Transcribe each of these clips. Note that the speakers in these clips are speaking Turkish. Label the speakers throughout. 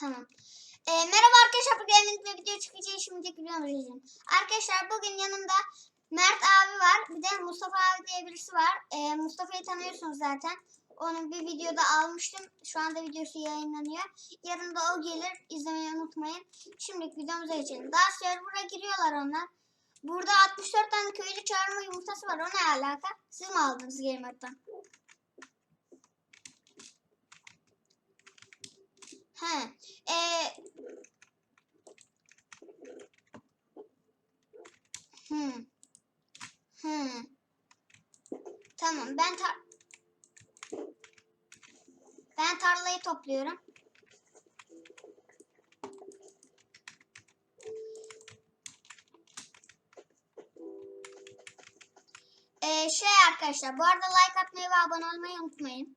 Speaker 1: Tamam. Ee, merhaba arkadaşlar. Bugün elimizde video çıkacak. Şimdi izleyin. Arkadaşlar bugün yanımda Mert abi var. Bir de Mustafa abi diye birisi var. Ee, Mustafa'yı tanıyorsunuz zaten. Onu bir videoda almıştım. Şu anda videosu yayınlanıyor. Yarın da o gelir. İzlemeyi unutmayın. Şimdi videomuza geçelim. Daha server'a giriyorlar onlar. Burada 64 tane köylü çağırma yumurtası var. O ne alaka? Siz mi aldınız Gamer'dan? He. Ee, hmm. Hmm. Tamam ben tar ben tarlayı topluyorum. Ee, şey arkadaşlar bu arada like atmayı ve abone olmayı unutmayın.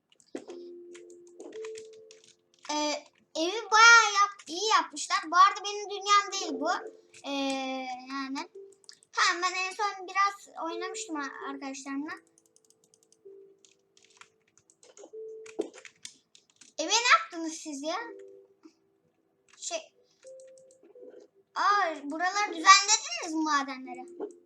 Speaker 1: Ee, evi bayağı yap, iyi yapmışlar. Bu arada benim dünyam değil bu. Ee, yani. Tamam ben en son biraz oynamıştım arkadaşlarımla. Eve ne yaptınız siz ya? Şey... Aa, buraları düzenlediniz mi madenleri?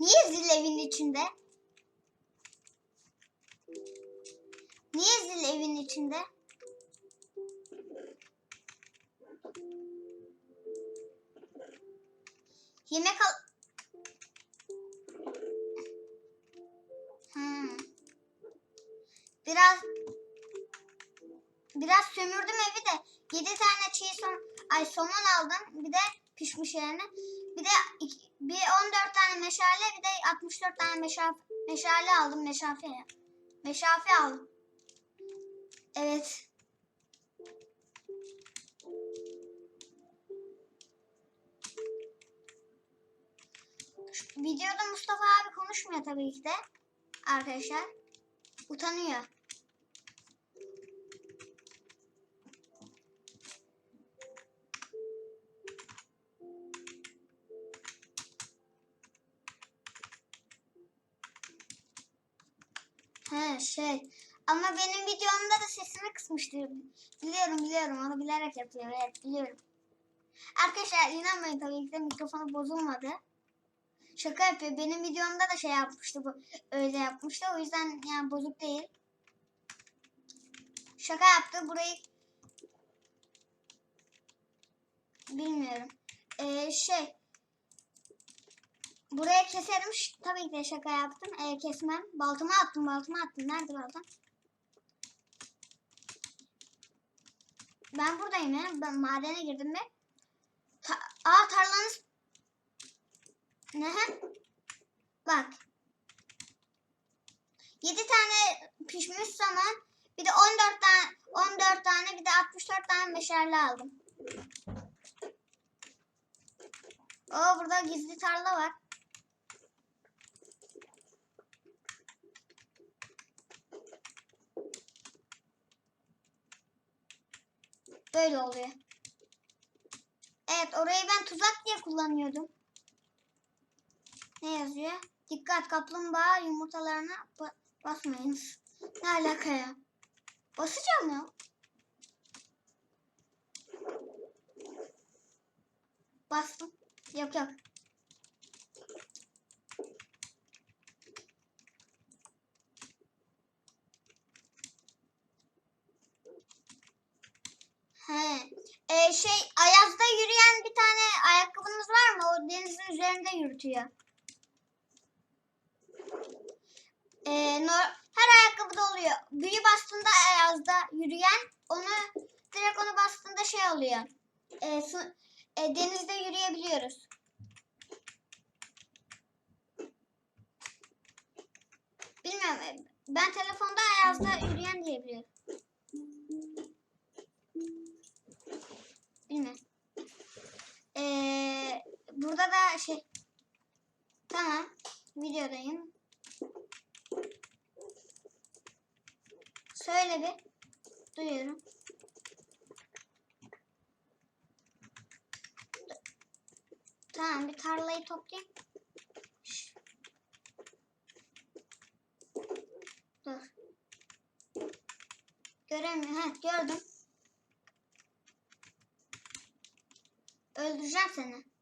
Speaker 1: Niye zil evin içinde? Niye zil evin içinde? Yemek al... Hmm. Biraz... Biraz sömürdüm evi de. 7 tane çiğ som... Ay somon aldım. Bir de pişmiş yani. Bir de bir 14 tane meşale bir de 64 tane meşale, meşale aldım. Meşafe. Meşafe aldım. Evet. Videoda Mustafa abi konuşmuyor tabii ki de. Arkadaşlar. Utanıyor. He şey. Ama benim videomda da sesini kısmıştı. Biliyorum biliyorum onu bilerek yapıyor. Evet biliyorum. Arkadaşlar inanmayın tabii ki de mikrofonu bozulmadı. Şaka yapıyor. Benim videomda da şey yapmıştı bu. Öyle yapmıştı. O yüzden yani bozuk değil. Şaka yaptı. Burayı bilmiyorum. Ee, şey Buraya keserim. Ş- Tabii ki de şaka yaptım. Ee, kesmem. Baltımı attım, baltımı attım. Nerede baltam? Ben buradayım ya. Ben madene girdim mi? Ta Aa tarlanız... Ne? Bak. 7 tane pişmiş saman. Bir de 14 tane 14 tane bir de 64 tane meşale aldım. Oo burada gizli tarla var. Böyle oluyor. Evet orayı ben tuzak diye kullanıyordum. Ne yazıyor? Dikkat kaplumbağa yumurtalarına ba- basmayınız. Ne alaka ya? Basacağım ya. Bastım. Yok yok. He. Ee, şey Ayaz'da yürüyen bir tane ayakkabınız var mı? O denizin üzerinde yürütüyor. Ee, nor- her ayakkabıda oluyor. Büyü bastığında Ayaz'da yürüyen onu direkt onu bastığında şey oluyor. Ee, su- e, denizde yürüyebiliyoruz. Bilmiyorum. e, Ben telefonda Ayaz'da yürüyen diye burada da şey tamam videodayım. Söyle bir. Duyuyorum. Tamam bir tarlayı toplayayım. Dur. Göremiyorum. Ha gördüm. Öldüreceğim seni.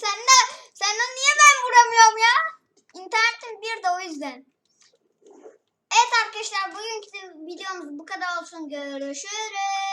Speaker 1: Sen de, senden niye ben vuramıyorum ya? İnternetim bir de o yüzden. Evet arkadaşlar bugünkü videomuz bu kadar olsun. Görüşürüz.